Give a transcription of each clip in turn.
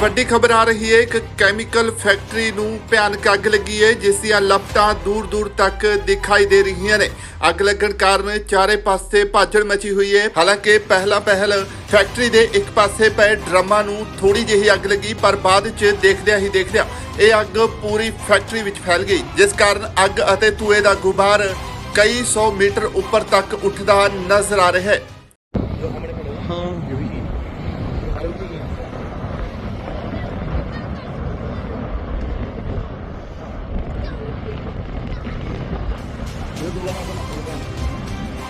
ਵੱਡੀ ਖਬਰ ਆ ਰਹੀ ਹੈ, ਇੱਕ ਕੈਮੀਕਲ ਫੈਕਟਰੀ ਨੂੰ ਭਿਆਨਕ ਅੱਗ ਲੱਗੀ ਹੈ, ਜਿਸ ਦੀਆਂ ਲਪਟਾਂ ਦੂਰ-ਦੂਰ ਤੱਕ ਦਿਖਾਈ ਦੇ ਰਹੀਆਂ ਨੇ। ਅੱਗ ਲੱਗਣ ਕਾਰਨ ਚਾਰੇ ਪਾਸੇ ਭਾਜੜ ਮਚੀ ਹੋਈ ਹੈ। ਹਾਲਾਂਕਿ ਪਹਿਲਾ ਪਹਿਲ ਫੈਕਟਰੀ ਦੇ ਇੱਕ ਪਾਸੇ ਪਏ ਡਰਮਾਂ ਨੂੰ ਥੋੜੀ ਜਿਹੀ ਅੱਗ ਲੱਗੀ, ਪਰ ਬਾਅਦ ਵਿੱਚ ਦੇਖਦਿਆਂ ਹੀ ਦੇਖਦਿਆਂ ਇਹ ਅੱਗ ਪੂਰੀ ਫੈਕਟਰੀ ਵਿੱਚ ਫੈਲ ਗਈ, ਜਿਸ ਕਾਰਨ ਅੱਗ ਅਤੇ ਧੂਏ ਦਾ ਗੁਬਾਰ ਕਈ 100 ਮੀਟਰ ਉੱਪਰ ਤੱਕ ਉੱਠਦਾ ਨਜ਼ਰ ਆ ਰਿਹਾ ਹੈ।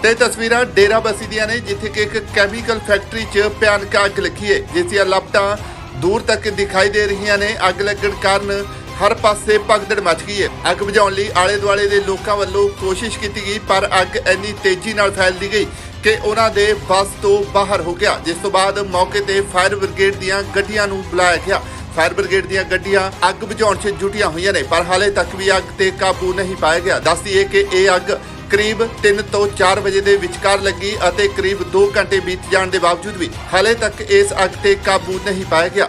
ਤੇ ਤਸਵੀਰਾਂ ਡੇਰਾ ਬਸੀ ਦੀਆਂ ਨੇ, ਜਿੱਥੇ ਕਿ ਇੱਕ ਕੈਮੀਕਲ ਫੈਕਟਰੀ 'ਚ ਭਿਆਨਕ ਅੱਗ ਲੱਗੀ ਹੈ ਜਿਸ ਦੀਆਂ ਲਪਟਾਂ ਦੂਰ ਤੱਕ ਦਿਖਾਈ ਦੇ ਰਹੀਆਂ ਨੇ। ਅੱਗ ਲੱਗਣ ਕਾਰਨ ਹਰ ਪਾਸੇ ਭਗਦੜ ਮਚ ਗਈ ਹੈ ਅੱਗ ਬੁਝਾਉਣ ਲਈ ਆਲੇ ਦੁਆਲੇ ਦੇ ਲੋਕਾਂ ਵੱਲੋਂ ਕੋਸ਼ਿਸ਼ ਕੀਤੀ ਗਈ, ਪਰ ਅੱਗ ਇੰਨੀ ਤੇਜ਼ੀ ਨਾਲ ਫੈਲਦੀ ਗਈ ਕਿ ਉਹਨਾਂ ਦੇ ਬਸ ਤੋਂ ਬਾਹਰ ਹੋ ਗਿਆ, ਜਿਸ ਤੋਂ ਬਾਅਦ ਮੌਕੇ ਤੇ ਫਾਇਰ ਬ੍ਰਿਗੇਡ ਦੀਆਂ ਗੱਡੀਆਂ ਨੂੰ ਬੁਲਾਇਆ ਗਿਆ। ਫਾਇਰ ਬ੍ਰਿਗੇਡ ਦੀਆਂ ਗੱਡੀਆਂ ਅੱਗ ਬੁਝਾਉਣ 'ਚ ਜੁਟੀਆਂ ਹੋਈਆਂ ਨੇ, ਪਰ ਹਾਲੇ ਤੱਕ ਵੀ ਅੱਗ ਤੇ ਕਾਬੂ ਨਹੀਂ ਪਾਇਆ ਗਿਆ। ਦੱਸਦੀਏ ਕਿ ਇਹ ਅੱਗ ਕਰੀਬ 3 ਤੋਂ 4 ਵਜੇ ਦੇ ਵਿਚਕਾਰ ਲੱਗੀ ਅਤੇ ਕਰੀਬ 2 ਘੰਟੇ ਬੀਤ ਜਾਣ ਦੇ ਬਾਵਜੂਦ ਵੀ ਹਾਲੇ ਤੱਕ ਇਸ ਅੱਗ ਤੇ ਕਾਬੂ ਨਹੀਂ ਪਾਇਆ ਗਿਆ।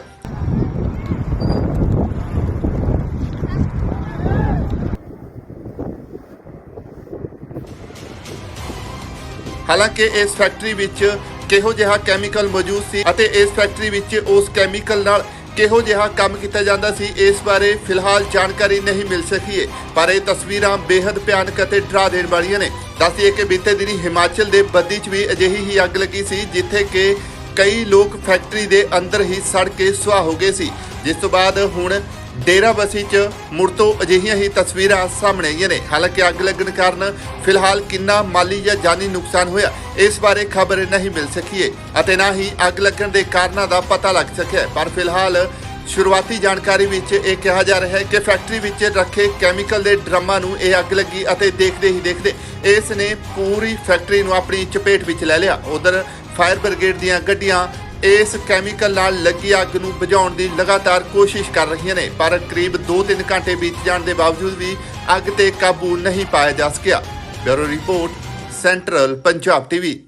ਹਾਲਾਂਕਿ ਇਸ ਫੈਕਟਰੀ ਵਿੱਚ ਕਿਹੋ ਜਿਹਾ ਕੈਮੀਕਲ ਮੌਜੂਦ ਸੀ ਅਤੇ ਇਸ ਫੈਕਟਰੀ ਵਿੱਚ ਉਸ ਕੈਮੀਕਲ ਨਾਲ ਕਿਹੋ ਜਿਹਾ ਕੰਮ ਕੀਤਾ ਜਾਂਦਾ ਸੀ, ਇਸ ਬਾਰੇ ਫਿਲਹਾਲ ਜਾਣਕਾਰੀ ਨਹੀਂ ਮਿਲ ਸਕੀ ਹੈ ਪਰ ਇਹ ਤਸਵੀਰਾਂ ਬੇहद ਭਿਆਨਕ ਅਤੇ ਡਰਾ ਦੇਣ ਵਾਲੀਆਂ ਨੇ। ਦੱਸਦੀਏ ਕਿ ਬੀਤੇ ਦਿਨੀ ਹਿਮਾਚਲ ਦੇ ਬੱਦੀ 'ਚ ਵੀ ਅਜਿਹੀ ਹੀ ਅੱਗ ਲੱਗੀ ਸੀ, ਜਿੱਥੇ ਕਿ ਕਈ ਲੋਕ ਫੈਕਟਰੀ ਦੇ ਅੰਦਰ ਹੀ ਸੜ ਕੇ ਸੁਆਹ ਹੋ ਗਏ ਸੀ। ਜਿਸ ਤੋਂ ਬਾਅਦ ਹੁਣ ਡੇਰਾ ਚ ਮੁੜ ਤੋਂ ਅਜਿਹੀਆਂ ਹੀ ਤਸਵੀਰਾਂ ਸਾਹਮਣੇ ਆਈਆਂ ਨੇ। ਹਾਲਾਂਕਿ ਅੱਗ ਲੱਗਣ ਕਾਰਨ ਫਿਲਹਾਲ ਕਿੰਨਾ ਮਾਲੀ ਜਾਂ ਜਾਨੀ ਨੁਕਸਾਨ ਹੋਇਆ, ਇਸ ਬਾਰੇ ਖਬਰ ਨਹੀਂ ਮਿਲ ਸਕੀ ਹੈ ਅਤੇ ਨਾ ਹੀ ਅੱਗ ਲੱਗਣ ਦੇ ਕਾਰਨਾਂ ਦਾ ਪਤਾ ਲੱਗ ਸਕਿਆ ਪਰ ਫਿਲਹਾਲ ਸ਼ੁਰੂਆਤੀ ਜਾਣਕਾਰੀ ਵਿੱਚ ਇਹ ਕਿਹਾ ਜਾ ਰਿਹਾ ਹੈ ਕਿ ਫੈਕਟਰੀ ਵਿੱਚ ਰੱਖੇ ਕੈਮੀਕਲ ਦੇ ਡਰਮਾਂ ਨੂੰ ਇਹ ਅੱਗ ਲੱਗੀ ਅਤੇ ਦੇਖਦੇ ਹੀ ਦੇਖਦੇ ਇਸ ਨੇ ਪੂਰੀ ਫੈਕਟਰੀ ਨੂੰ ਆਪਣੀ ਚਪੇਟ ਵਿੱਚ ਲੈ ਲਿਆ। ਉਧਰ ਫਾਇਰ ਬ੍ਰਿਗੇਡ ਦੀਆਂ ਗੱਡੀਆਂ ਇਸ ਕੈਮੀਕਲ ਨਾਲ ਲੱਗੀ ਅੱਗ ਨੂੰ ਬੁਝਾਉਣ ਦੀ ਲਗਾਤਾਰ ਕੋਸ਼ਿਸ਼ ਕਰ ਰਹੀਆਂ ਨੇ, ਪਰ ਕਰੀਬ 2-3 ਘੰਟੇ ਬੀਤ ਜਾਣ ਦੇ ਬਾਵਜੂਦ ਵੀ ਅੱਗ ਤੇ ਕਾਬੂ ਨਹੀਂ ਪਾਇਆ ਜਾ ਸਕਿਆ। Bureau report, central Punjab TV.